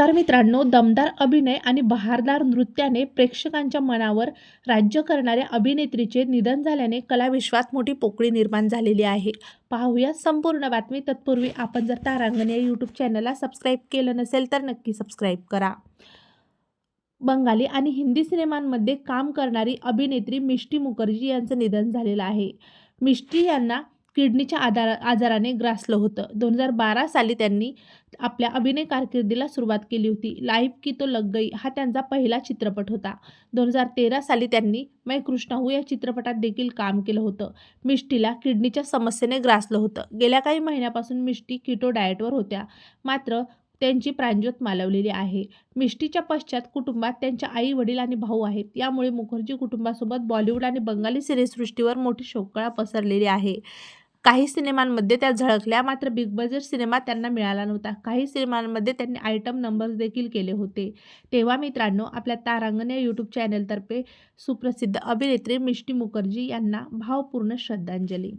नमस्कार मित्रांनो दमदार अभिनय आणि बहारदार नृत्याने प्रेक्षकांच्या मनावर राज्य करणाऱ्या अभिनेत्रीचे निधन झाल्याने कलाविश्वात मोठी पोकळी निर्माण झालेली आहे. पाहूया संपूर्ण बातमी. तत्पूर्वी आपण जर तारांगण या यूट्यूब चॅनलला सबस्क्राईब केलं नसेल तर नक्की सबस्क्राईब करा. बंगाली आणि हिंदी सिनेमांमध्ये काम करणारी अभिनेत्री मिष्टी मुखर्जी यांचं निधन झालेलं आहे. मिष्टी यांना किडनीच्या आधार आजाराने ग्रासलं होतं. दोन हजार बारा साली त्यांनी आपल्या अभिनय कारकिर्दीला सुरुवात केली होती. लाईफ की तो लग गई हा त्यांचा पहिला चित्रपट होता. दोन हजार तेरा साली त्यांनी मै कृष्णाहू या चित्रपटात देखील काम केलं होतं. मिष्टीला किडनीच्या समस्येने ग्रासलं होतं. गेल्या काही महिन्यापासून मिष्टी किटो डाएटवर होत्या. मात्र त्यांची प्राणज्योत मालवलेली आहे. मिष्टीच्या पश्चात कुटुंबात त्यांच्या आई वडील आणि भाऊ आहेत. यामुळे मुखर्जी कुटुंबासोबत बॉलिवूड आणि बंगाली सिनेसृष्टीवर मोठी शोककळा पसरलेली आहे. काही सिनेमांमध्ये त्या झळकल्या मात्र बिग बजेट सिनेमा त्यांना मिळाला नव्हता. काही सिनेमांमध्ये त्यांनी आयटम नंबर्स देखील केले होते. तेव्हा मित्रांनो आपल्या तारांगण या यूट्यूब चॅनलतर्फे सुप्रसिद्ध अभिनेत्री मिष्टी मुखर्जी यांना भावपूर्ण श्रद्धांजली.